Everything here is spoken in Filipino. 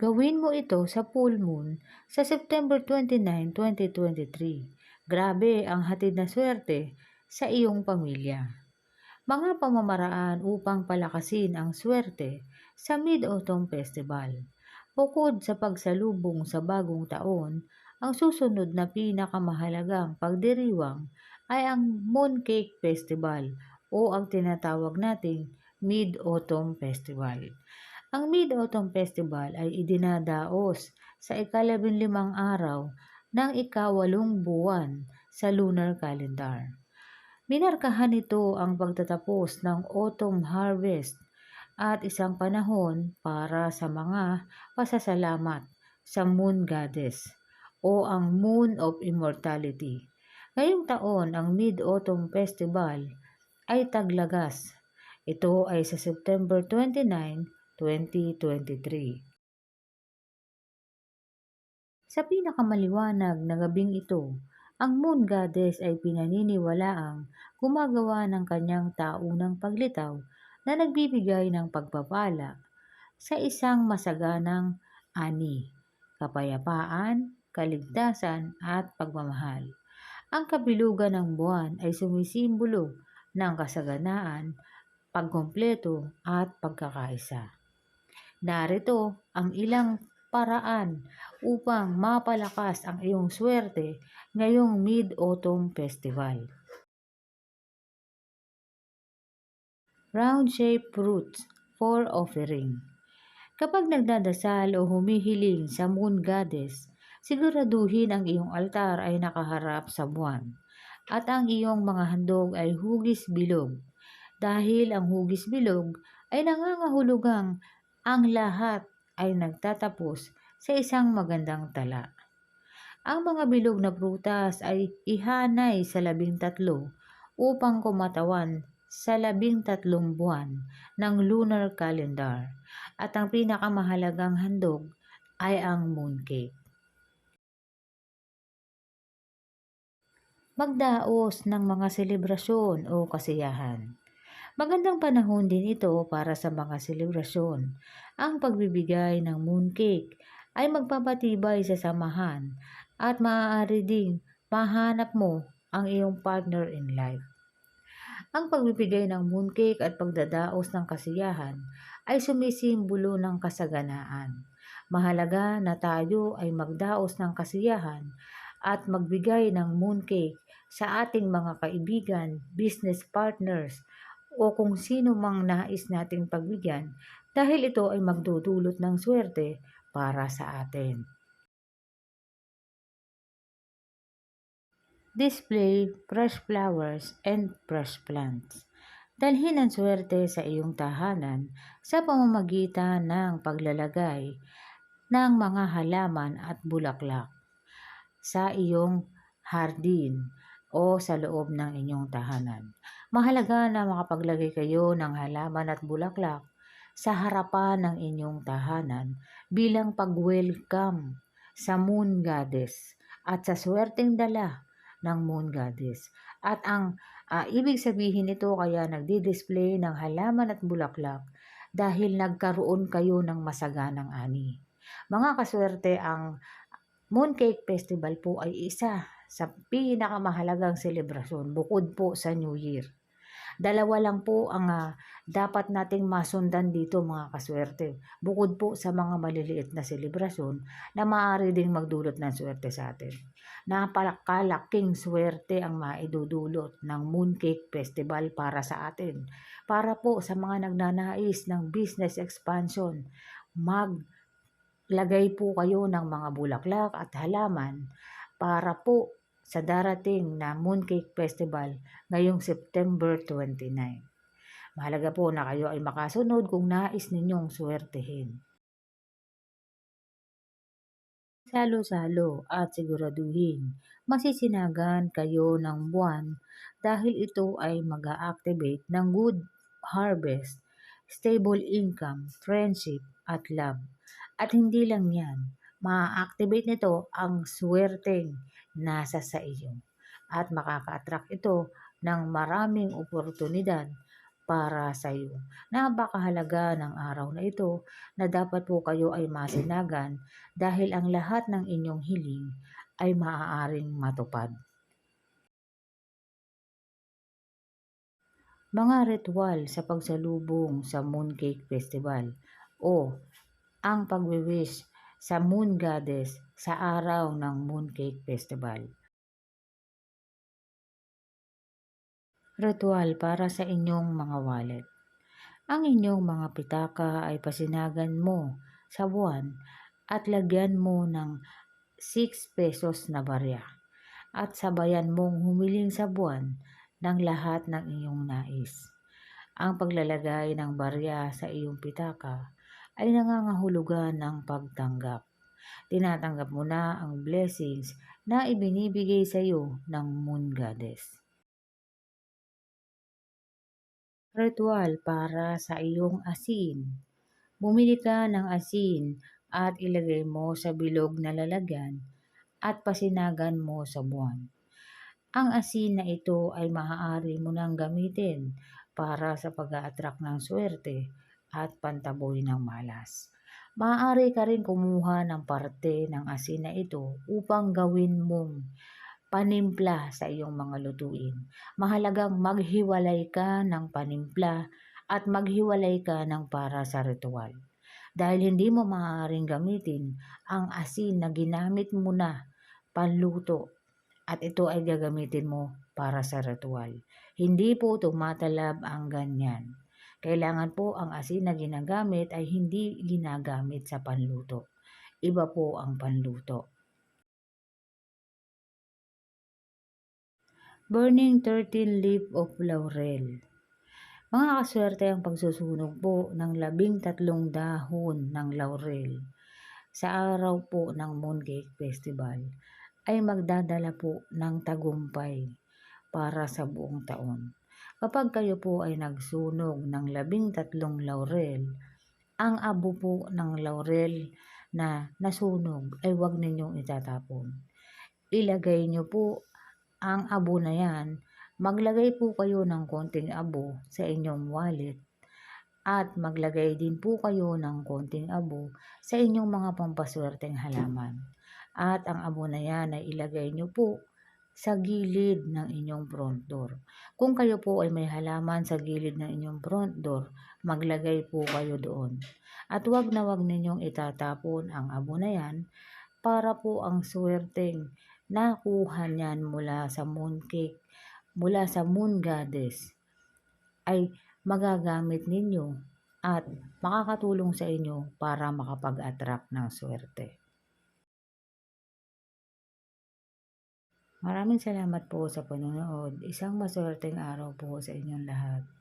Gawin mo ito sa full moon sa September 29, 2023. Grabe ang hatid na swerte sa iyong pamilya. Mga pamamaraan upang palakasin ang swerte sa Mid-Autumn Festival. Bukod sa pagsalubong sa bagong taon, ang susunod na pinakamahalagang pagdiriwang ay ang Mooncake Festival o ang tinatawag nating Mid-Autumn Festival. Ang Mid-Autumn Festival ay idinadaos sa ikalabinlimang araw ng ikawalong buwan sa lunar calendar. Minarkahan nito ang pagtatapos ng autumn harvest at isang panahon para sa mga pasasalamat sa Moon Goddess o ang Moon of Immortality. Ngayong taon, ang Mid-Autumn Festival ay taglagas. Ito ay sa September 29, 2023. Sa pinakamaliwanag na gabing ito, ang Moon Goddess ay pinaniniwalaang gumagawa ng kanyang taunang paglitaw na nagbibigay ng pagpapala sa isang masaganang ani, kapayapaan, kaligtasan at pagmamahal. Ang kabilugan ng buwan ay sumisimbolo ng kasaganaan, pagkumpleto at pagkakaisa. Narito ang ilang paraan upang mapalakas ang iyong swerte ngayong Mid-Autumn Festival. Round-shaped fruits for offering. Kapag nagdadasal o humihiling sa Moon Goddess, siguraduhin ang iyong altar ay nakaharap sa buwan at ang iyong mga handog ay hugis bilog dahil ang hugis bilog ay nangangahulugang ang lahat ay nagtatapos sa isang magandang tala. Ang mga bilog na prutas ay ihanay sa labing tatlo upang kumatawan sa labing tatlong buwan ng lunar calendar at ang pinakamahalagang handog ay ang mooncake. Magdaos ng mga selebrasyon o kasiyahan. Magandang panahon din ito para sa mga selebrasyon. Ang pagbibigay ng mooncake ay magpapatibay sa samahan at maaari ding mahanap mo ang iyong partner in life. Ang pagbibigay ng mooncake at pagdadaos ng kasiyahan ay sumisimbolo ng kasaganaan. Mahalaga na tayo ay magdaos ng kasiyahan at magbigay ng mooncake sa ating mga kaibigan, business partners, o kung sino mang nais nating pagbigyan dahil ito ay magdudulot ng swerte para sa atin. Display fresh flowers and fresh plants. Dalhin ang swerte sa iyong tahanan sa pamamagitan ng paglalagay ng mga halaman at bulaklak sa iyong hardin o sa loob ng inyong tahanan. Mahalaga na makapaglagay kayo ng halaman at bulaklak sa harapan ng inyong tahanan bilang pag-welcome sa Moon Goddess at sa swerteng dala ng Moon Goddess. At ang uh, ibig sabihin nito kaya nagdi-display ng halaman at bulaklak dahil nagkaroon kayo ng masaganang ani. Mga kaswerte, ang Mooncake Festival po ay isa sa pinakamahalagang selebrasyon bukod po sa New Year. Dalawa lang po ang uh, dapat nating masundan dito mga kaswerte. Bukod po sa mga maliliit na selebrasyon na maaari ding magdulot ng swerte sa atin. Napakalaking swerte ang maidudulot ng Mooncake Festival para sa atin. Para po sa mga nagnanais ng business expansion, maglagay po kayo ng mga bulaklak at halaman para po sa darating na Mooncake Festival ngayong September 29. Mahalaga po na kayo ay makasunod kung nais ninyong swertehin. Salo-salo at siguraduhin masisinagan kayo ng buwan dahil ito ay mag activate ng good harvest, stable income, friendship at love. At hindi lang yan, ma-activate nito ang swerteng nasa sa iyo at makaka-attract ito ng maraming oportunidad para sa iyo. Napakahalaga ng araw na ito na dapat po kayo ay masinagan dahil ang lahat ng inyong hiling ay maaaring matupad. Mga ritual sa pagsalubong sa Mooncake Festival o ang pagwiwish sa Moon Goddess sa araw ng Mooncake Festival. Ritual para sa inyong mga wallet. Ang inyong mga pitaka ay pasinagan mo sa buwan at lagyan mo ng 6 pesos na barya at sabayan mong humiling sa buwan ng lahat ng iyong nais. Ang paglalagay ng barya sa iyong pitaka ay nangangahulugan ng pagtanggap. Tinatanggap mo na ang blessings na ibinibigay sa iyo ng Moon Goddess. Ritual para sa iyong asin. Bumili ka ng asin at ilagay mo sa bilog na lalagyan at pasinagan mo sa buwan. Ang asin na ito ay maaari mo nang gamitin para sa pag-a-attract ng swerte at pantaboy ng malas. Maaari ka rin kumuha ng parte ng asin na ito upang gawin mong panimpla sa iyong mga lutuin. Mahalagang maghiwalay ka ng panimpla at maghiwalay ka ng para sa ritual. Dahil hindi mo maaaring gamitin ang asin na ginamit mo na panluto at ito ay gagamitin mo para sa ritual. Hindi po tumatalab ang ganyan. Kailangan po ang asin na ginagamit ay hindi ginagamit sa panluto. Iba po ang panluto. Burning 13 leaf of laurel. Mga kaswerte ang pagsusunog po ng labing tatlong dahon ng laurel sa araw po ng Mooncake Festival ay magdadala po ng tagumpay para sa buong taon. Kapag kayo po ay nagsunog ng labing tatlong laurel, ang abo po ng laurel na nasunog ay huwag ninyong itatapon. Ilagay nyo po ang abo na yan, maglagay po kayo ng konting abo sa inyong wallet at maglagay din po kayo ng konting abo sa inyong mga pampaswerteng halaman. At ang abo na yan ay ilagay nyo po sa gilid ng inyong front door. Kung kayo po ay may halaman sa gilid ng inyong front door, maglagay po kayo doon. At wag na wag ninyong itatapon ang abo na yan para po ang swerteng nakuha niyan mula sa mooncake, mula sa moon goddess, ay magagamit ninyo at makakatulong sa inyo para makapag-attract ng swerte. Maraming salamat po sa panonood. Isang maswerteng araw po sa inyong lahat.